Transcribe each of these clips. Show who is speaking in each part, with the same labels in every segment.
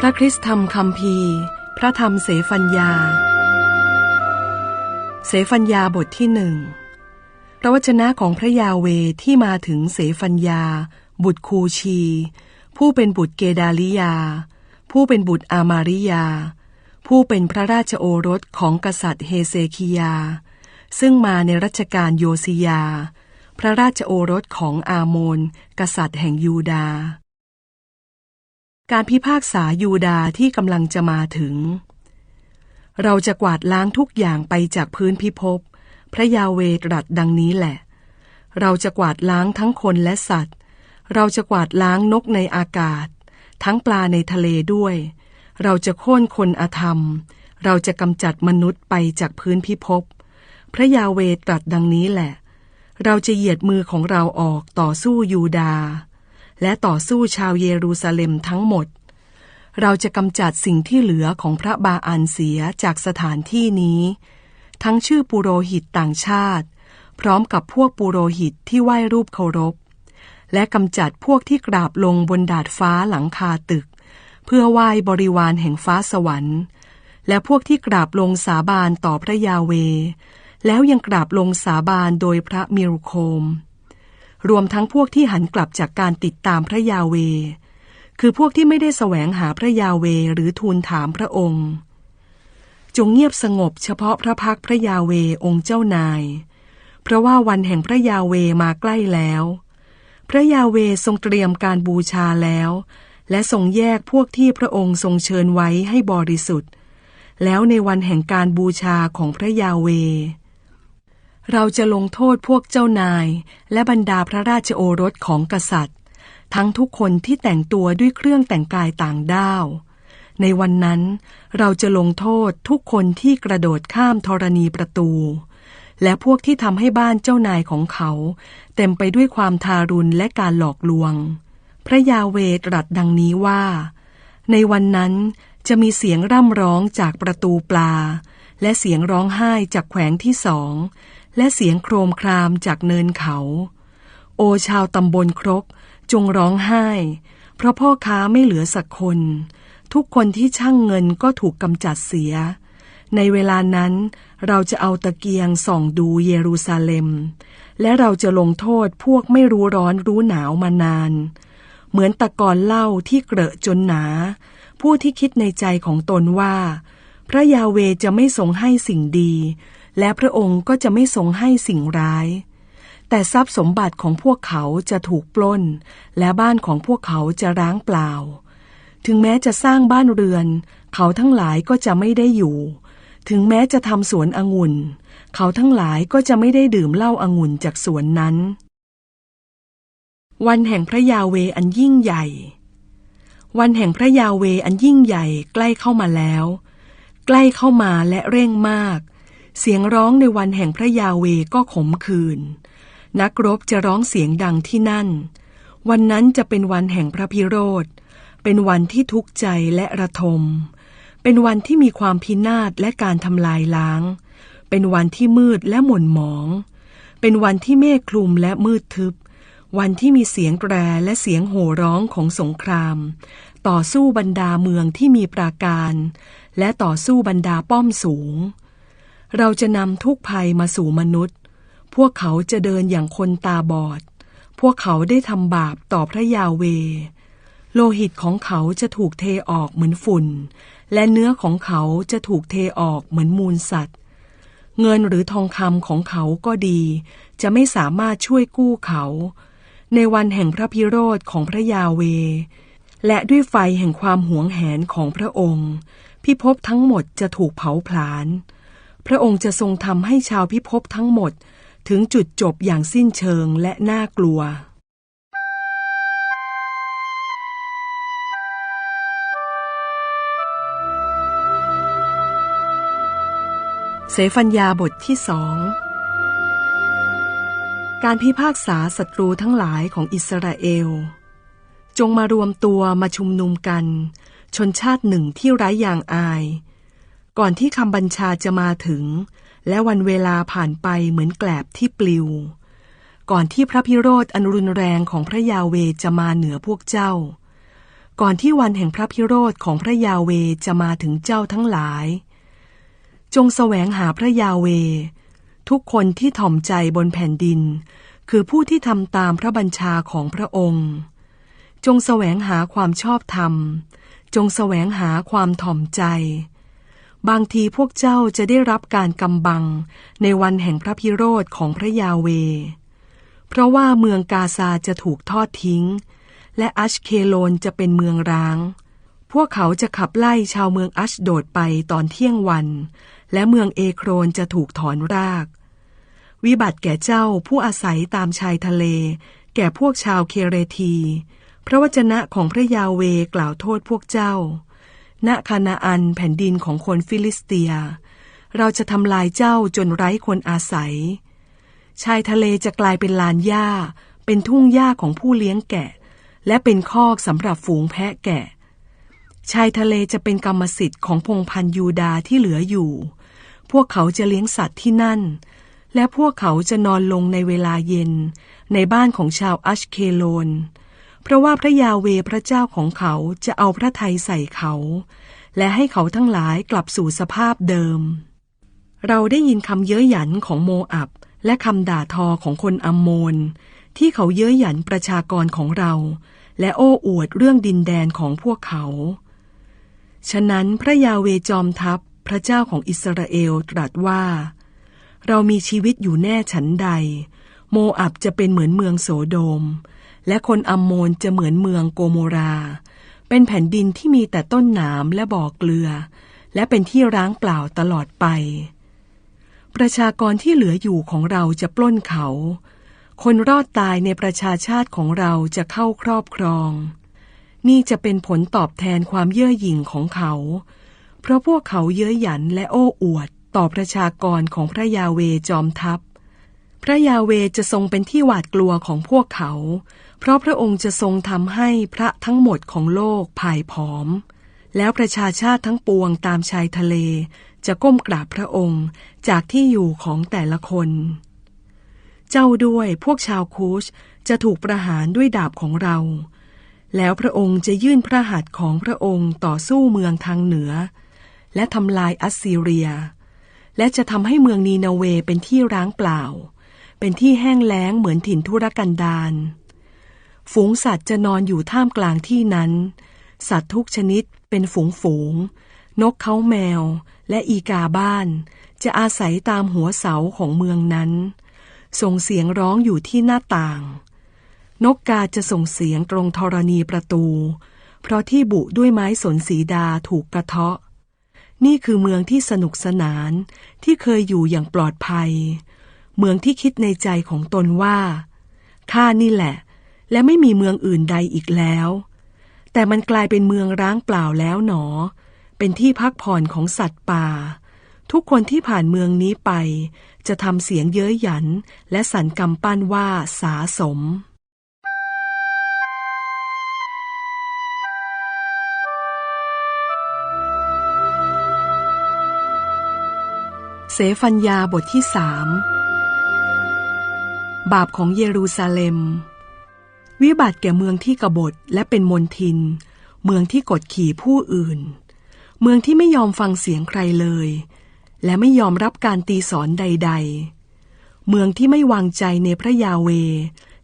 Speaker 1: พระคริสตธรรมคำพีพระธรรมเสฟัญญา เสฟัญญาบทที่หนึ่งพระวจนะของพระยาเวที่มาถึงเสฟัญญา บุตรคูชี ผู้เป็นบุตรเกดาลิยา ผู้เป็นบุตรอามาริยา ผู้เป็นพระราชโอรสของกษัตริย์เฮเซคิยา ซึ่งมาในรัชกาลโยซิยา พระราชโอรสของอาโมนกษัตริย์แห่งยูดาห์ การพิพากษายูดาที่กำลังจะมาถึง เราจะกวาดล้างทุกอย่างไปจากพื้นพิภพ พระยาเวตรัสดังนี้แหละ เราจะกวาดล้างทั้งคนและสัตว์ เราจะกวาดล้างนกในอากาศ ทั้งปลาในทะเลด้วย เราจะโค่นคนอธรรม เราจะกำจัดมนุษย์ไปจากพื้นพิภพ พระยาเวตรัสดังนี้แหละ เราจะเหยียดมือของเราออกต่อสู้ยูดาห์ และต่อสู้ชาวเยรูซาเล็มทั้งหมด เราจะกำจัดสิ่งที่เหลือของพระบาอันเสียจากสถานที่นี้ ทั้งชื่อปุโรหิตต่างชาติ พร้อมกับพวกปุโรหิตที่ไหว้รูปเคารพ และกำจัดพวกที่กราบลงบนดาดฟ้าหลังคาตึก เพื่อไหว้บริวารแห่งฟ้าสวรรค์ และพวกที่กราบลงสาบานต่อพระยาเว แล้วยังกราบลงสาบานโดยพระมิรุโคม รวมทั้งพวกที่หันกลับจากการติดตามพระยาเว คือพวกที่ไม่ได้แสวงหาพระยาเวหรือทูลถามพระองค์ จงเงียบสงบเฉพาะพระพักพระยาเวองค์เจ้านาย เพราะว่าวันแห่งพระยาเวมาใกล้แล้ว พระยาเวทรงเตรียมการบูชาแล้ว และทรงแยกพวกที่พระองค์ทรงเชิญไว้ให้บริสุทธิ์ แล้วในวันแห่งการบูชาของพระยาเว เราจะลงโทษพวกเจ้านาย และบรรดาพระราชโอรสของกษัตริย์ ทั้งทุกคนที่แต่งตัวด้วยเครื่องแต่งกายต่างด้าว ในวันนั้น เราจะลงโทษทุกคนที่กระโดดข้ามธรณีประตู และพวกที่ทำให้บ้านเจ้านายของเขา เต็มไปด้วยความทารุณและการหลอกลวง พระยาเวตรัสดังนี้ว่า ในวันนั้นจะมีเสียงร่ำร้องจากประตูปลา และเสียงร้องไห้จากแขวงที่สอง และเสียงโครมครามจากเนินเขา โอชาวตำบลครกจงร้องไห้ เพราะพ่อค้าไม่เหลือสักคน ทุกคนที่ช่างเงินก็ถูกกำจัดเสีย ในเวลานั้นเราจะเอาตะเกียงส่องดูเยรูซาเล็ม และเราจะลงโทษพวกไม่รู้ร้อนรู้หนาวมานาน เหมือนตะกอนเหล้าที่เกลอะจนหนา ผู้ที่คิดในใจของตนว่า พระยาเวจะไม่ทรงให้สิ่งดี และพระองค์ก็จะไม่ทรงให้สิ่งร้าย แต่ทรัพย์สมบัติของพวกเขาจะถูกปล้น และบ้านของพวกเขาจะร้างเปล่า ถึงแม้จะสร้างบ้านเรือน เขาทั้งหลายก็จะไม่ได้อยู่ ถึงแม้จะทำสวนองุ่น เขาทั้งหลายก็จะไม่ได้ดื่มเหล้าองุ่นจากสวนนั้น วันแห่งพระยาเวอันยิ่งใหญ่ วันแห่งพระยาเวอันยิ่งใหญ่ใกล้เข้ามาแล้ว ใกล้เข้ามาและเร่งมาก เสียงร้องในวันแห่งพระยาเวก็ขมขื่นนักรบจะร้องเสียงดังที่นั่น วันนั้นจะเป็นวันแห่งพระพิโรธ เป็นวันที่ทุกข์ใจและระทม เป็นวันที่มีความพินาศและการทำลายล้าง เป็นวันที่มืดและหม่นหมอง เป็นวันที่เมฆคลุมและมืดทึบ วันที่มีเสียงแตรและเสียงโห่ร้องของสงคราม ต่อสู้บรรดาเมืองที่มีปราการ และต่อสู้บรรดาป้อมสูง เราจะนำทุกภัยมาสู่มนุษย์ พวกเขาจะเดินอย่างคนตาบอด พวกเขาได้ทำบาปต่อพระยาเว โลหิตของเขาจะถูกเทออกเหมือนฝุ่น และเนื้อของเขาจะถูกเทออกเหมือนมูลสัตว์ เงินหรือทองคำของเขาก็ดี จะไม่สามารถช่วยกู้เขา ในวันแห่งพระพิโรธของพระยาเว และด้วยไฟแห่งความหวงแหนของพระองค์ พิภพทั้งหมดจะถูกเผาผลาญ พระองค์จะทรงทำให้ชาวพิภพทั้งหมด ถึงจุดจบอย่างสิ้นเชิงและน่ากลัว เสฟัญญาบทที่สองการพิพากษาศัตรูทั้งหลายของอิสราเอล จงมารวมตัวมาชุมนุมกัน ชนชาติหนึ่งที่ไร้ยางอาย ก่อนที่คำบัญชาจะมาถึง และวันเวลาผ่านไปเหมือนแกลบที่ปลิว ก่อนที่พระพิโรธอันรุนแรงของพระยาเวจะมาเหนือพวกเจ้า ก่อนที่วันแห่งพระพิโรธของพระยาเวจะมาถึงเจ้าทั้งหลาย จงแสวงหาพระยาเว ทุกคนที่ถ่อมใจบนแผ่นดิน คือผู้ที่ทำตามพระบัญชาของพระองค์ จงแสวงหาความชอบธรรม จงแสวงหาความถ่อมใจ บางทีพวกเจ้าจะได้รับการกำบังในวันแห่งพระพิโรธของพระยาเว เพราะว่าเมืองกาซาจะถูกทอดทิ้ง และอัชเคโลนจะเป็นเมืองร้าง พวกเขาจะขับไล่ชาวเมืองอัชโดดไปตอนเที่ยงวัน และเมืองเอโครนจะถูกถอนราก วิบัติแก่เจ้าผู้อาศัยตามชายทะเล แก่พวกชาวเคเรที พระวจนะของพระยาเวกล่าวโทษพวกเจ้า ณคานาอันแผ่นดินของคนฟิลิสเตีย เราจะทำลายเจ้าจนไร้คนอาศัย ชายทะเลจะกลายเป็นลานหญ้า เป็นทุ่งหญ้าของผู้เลี้ยงแกะ และเป็นคอกสำหรับฝูงแพะแกะ ชายทะเลจะเป็นกรรมสิทธิ์ของพงพันยูดาห์ที่เหลืออยู่ พวกเขาจะเลี้ยงสัตว์ที่นั่น และพวกเขาจะนอนลงในเวลาเย็น ในบ้านของชาวอัชเคโลน เพราะว่าพระยาเวพระเจ้าของเขาจะเอาพระทัยใส่เขา และให้เขาทั้งหลายกลับสู่สภาพเดิม เราได้ยินคำเย้ยหยันของโมอับ และคำด่าทอของคนอัมโมน ที่เขาเย้ยหยันประชากรของเรา และโอ้อวดเรื่องดินแดนของพวกเขา ฉะนั้นพระยาเวจอมทัพพระเจ้าของอิสราเอลตรัสว่า เรามีชีวิตอยู่แน่ฉันใด โมอับจะเป็นเหมือนเมืองโสโดม และคนอัมโมนจะเหมือนเมืองโกโมรา เป็นแผ่นดินที่มีแต่ต้นหนามและบ่อเกลือ และเป็นที่ร้างเปล่าตลอดไป ประชากรที่เหลืออยู่ของเราจะปล้นเขา คนรอดตายในประชาชาติของเราจะเข้าครอบครอง นี่จะเป็นผลตอบแทนความเย่อหยิ่งของเขา เพราะพวกเขาเย้ยหยันและโอ้อวดต่อประชากรของพระยาเวจอมทัพ พระยาเวจะทรงเป็นที่หวาดกลัวของพวกเขา เพราะพระองค์จะทรงทำให้พระทั้งหมดของโลกพ่ายผอม แล้วประชาชาติทั้งปวงตามชายทะเล จะก้มกราบพระองค์จากที่อยู่ของแต่ละคน เจ้าด้วยพวกชาวคูชจะถูกประหารด้วยดาบของเรา แล้วพระองค์จะยื่นพระหัตถ์ของพระองค์ต่อสู้เมืองทางเหนือ และทำลายอัสซีเรีย และจะทำให้เมืองนีนาเวเป็นที่ร้างเปล่า เป็นที่แห้งแล้งเหมือนถิ่นทุรกันดารฝูงสัตว์จะนอนอยู่ท่ามกลางที่นั้น สัตว์ทุกชนิดเป็นฝูงฝูง นกเขาแมวและอีกาบ้าน จะอาศัยตามหัวเสาของเมืองนั้น ส่งเสียงร้องอยู่ที่หน้าต่าง นกกาจะส่งเสียงตรงธรณีประตู เพราะที่บุด้วยไม้สนสีดาถูกกระเทาะ นี่คือเมืองที่สนุกสนานที่เคยอยู่อย่างปลอดภัย เมืองที่คิดในใจของตนว่าข้านี่แหละ และไม่มีเมืองอื่นใดอีกแล้ว แต่มันกลายเป็นเมืองร้างเปล่าแล้วหนอ เป็นที่พักผ่อนของสัตว์ป่า ทุกคนที่ผ่านเมืองนี้ไป จะทำเสียงเย้ยหยัน และสันกำปั้นว่าสาสมเสฟัญญาบทที่สาม บาปของเยรูซาเล็ม วิบัติแก่เมืองที่กบฏและเป็นมนทิน เมืองที่กดขี่ผู้อื่น เมืองที่ไม่ยอมฟังเสียงใครเลย และไม่ยอมรับการตีสอนใด ๆ เมืองที่ไม่วางใจในพระยาเว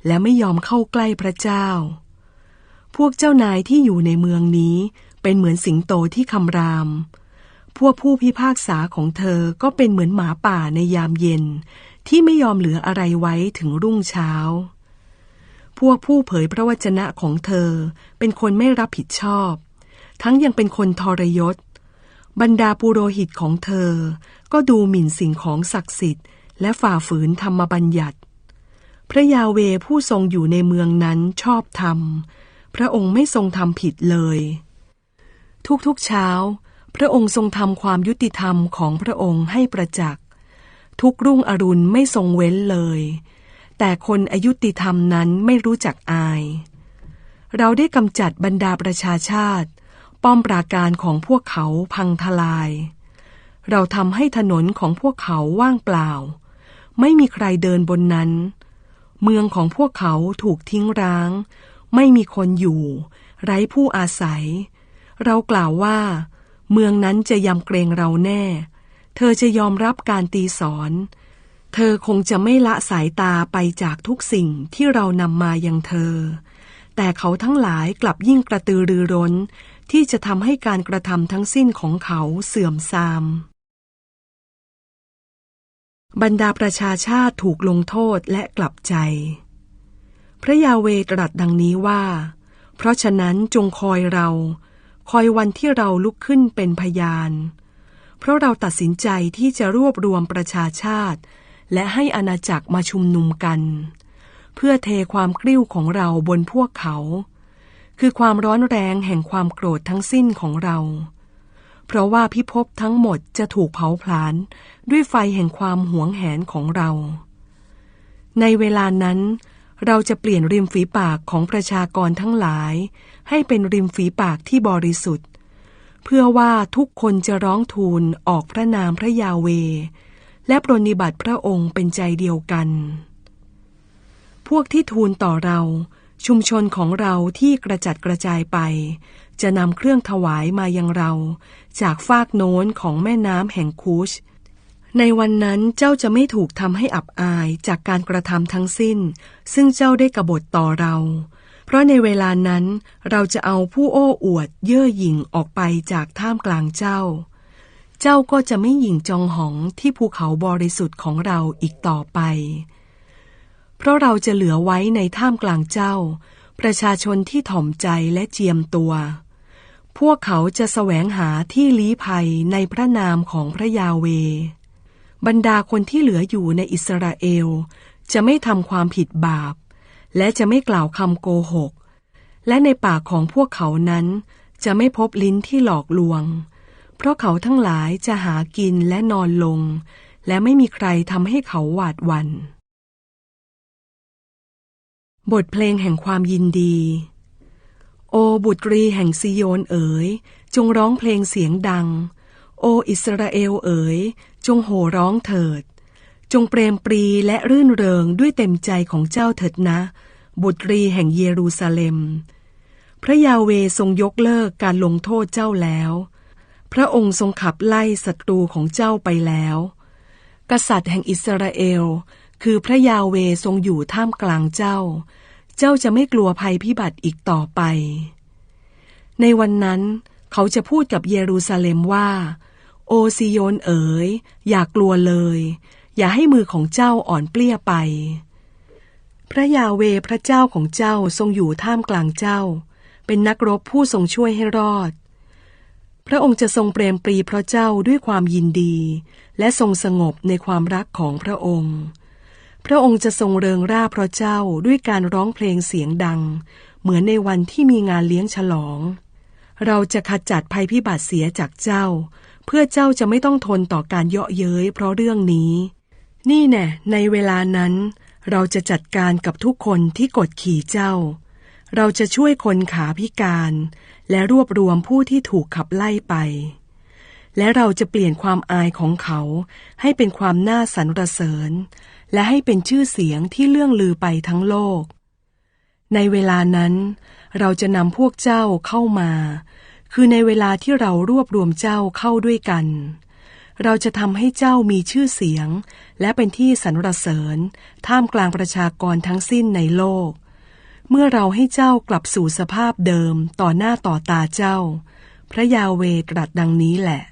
Speaker 1: และไม่ยอมเข้าใกล้พระเจ้า พวกเจ้านายที่อยู่ในเมืองนี้เป็นเหมือนสิงโตที่คำรามพวกผู้พิพากษาของเธอก็เป็นเหมือนหมาป่าในยามเย็น ที่ไม่ยอมเหลืออะไรไว้ถึงรุ่งเช้า พวกผู้เผยพระวจนะของเธอเป็นคนไม่รับผิดชอบ ทั้งยังเป็นคนทรยศ บรรดาปุโรหิตของเธอ ก็ดูหมิ่นสิ่งของศักดิ์สิทธิ์ และฝ่าฝืนธรรมบัญญัติ พระยาเวผู้ทรงอยู่ในเมืองนั้นชอบธรรม พระองค์ไม่ทรงทำผิดเลย ทุกๆเช้า พระองค์ทรงทำความยุติธรรมของพระองค์ให้ประจักษ์ ทุกรุ่งอรุณไม่ทรงเว้นเลย แต่คนอายุติธรรมนั้นไม่รู้จักอาย เราได้กำจัดบรรดาประชาชาติ ป้อมปราการของพวกเขาพังทลาย เราทำให้ถนนของพวกเขาว่างเปล่า ไม่มีใครเดินบนนั้น เมืองของพวกเขาถูกทิ้งร้าง ไม่มีคนอยู่ ไร้ผู้อาศัย เรากล่าวว่า เมืองนั้นจะยำเกรงเราแน่ เธอจะยอมรับการตีสอน เธอคงจะไม่ละสายตาไปจากทุกสิ่งที่เรานำมายังเธอ แต่เขาทั้งหลายกลับยิ่งกระตือรือร้น ที่จะทำให้การกระทำทั้งสิ้นของเขาเสื่อมทราม บรรดาประชาชาติถูกลงโทษและกลับใจ พระยาเวตรัสดังนี้ว่า เพราะฉะนั้นจงคอยเรา คอยวันที่เราลุกขึ้นเป็นพยานเพราะเราตัดสินใจที่จะรวบรวมประชาชาติ และให้อาณาจักรมาชุมนุมกัน เพื่อเทความกริ้วของเราบนพวกเขา คือความร้อนแรงแห่งความโกรธทั้งสิ้นของเรา เพราะว่าพิภพทั้งหมดจะถูกเผาผลาญด้วยไฟแห่งความหวงแหนของเรา ในเวลานั้นเราจะเปลี่ยนริมฝีปากของประชากรทั้งหลาย ให้เป็นริมฝีปากที่บริสุทธิ์ เพื่อว่าทุกคนจะร้องทูลออกพระนามพระยาเว และปรนนิบัติพระองค์เป็นใจเดียวกัน พวกที่ทูลต่อเรา ชุมชนของเราที่กระจัดกระจายไป จะนำเครื่องถวายมายังเรา จากฟากโน้นของแม่น้ำแห่งคูชในวันนั้นเจ้าจะไม่ถูกทำให้อับอายจากการกระทำทั้งสิ้น ซึ่งเจ้าได้กบฏต่อเรา เพราะในเวลานั้นเราจะเอาผู้โอ้อวดเย่อหยิ่งออกไปจากท่ามกลางเจ้า เจ้าก็จะไม่หยิ่งจองหองที่ภูเขาบริสุทธิ์ของเราอีกต่อไป เพราะเราจะเหลือไว้ในท่ามกลางเจ้า ประชาชนที่ถ่อมใจและเจียมตัว พวกเขาจะแสวงหาที่ลี้ภัยในพระนามของพระยาเว บรรดาคนที่เหลืออยู่ในอิสราเอล จะไม่ทำความผิดบาป และจะไม่กล่าวคำโกหก และในปากของพวกเขานั้น จะไม่พบลิ้นที่หลอกลวง เพราะเขาทั้งหลายจะหากินและนอนลง และไม่มีใครทำให้เขาหวาดวัน่นบทเพลงแห่งความยินดี โอบุตรีแห่งซิโยนเอ๋ย จงร้องเพลงเสียงดัง โออิสราเอลเอ๋ย จงโห่ร้องเถิด จงเปรมปรีและรื่นเริงด้วยเต็มใจของเจ้าเถิดนะ บุตรีแห่งเยรูซาเล็ม พระยาเวทรงยกเลิกการลงโทษเจ้าแล้ว พระองค์ทรงขับไล่ศัตรูของเจ้าไปแล้ว กษัตริย์แห่งอิสราเอล คือพระยาเวทรงอยู่ท่ามกลางเจ้า เจ้าจะไม่กลัวภัยพิบัติอีกต่อไป ในวันนั้นเขาจะพูดกับเยรูซาเล็มว่า โอซิโยนเอ๋ย อย่ากลัวเลย อย่าให้มือของเจ้าอ่อนเปลี้ยไป พระยาเวพระเจ้าของเจ้าทรงอยู่ท่ามกลางเจ้า เป็นนักรบผู้ทรงช่วยให้รอด พระองค์จะทรงเปรมปรีพระเจ้าด้วยความยินดี และทรงสงบในความรักของพระองค์ พระองค์จะทรงเริงร่าพระเจ้าด้วยการร้องเพลงเสียงดัง เหมือนในวันที่มีงานเลี้ยงฉลอง เราจะขจัดภัยพิบัติเสียจากเจ้าเพื่อเจ้าจะไม่ต้องทนต่อการเยาะเย้ยเพราะเรื่องนี้ นี่แน่ในเวลานั้น เราจะจัดการกับทุกคนที่กดขี่เจ้า เราจะช่วยคนขาพิการ และรวบรวมผู้ที่ถูกขับไล่ไป และเราจะเปลี่ยนความอายของเขา ให้เป็นความน่าสรรเสริญ และให้เป็นชื่อเสียงที่เลื่องลือไปทั้งโลก ในเวลานั้น เราจะนำพวกเจ้าเข้ามา คือในเวลาที่เรารวบรวมเจ้าเข้าด้วยกัน เราจะทำให้เจ้ามีชื่อเสียง และเป็นที่สรรเสริญ ท่ามกลางประชากรทั้งสิ้นในโลก เมื่อเราให้เจ้ากลับสู่สภาพเดิมต่อหน้าต่อตาเจ้า พระยาเวตรัสดังนี้แหละ